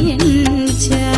జయించ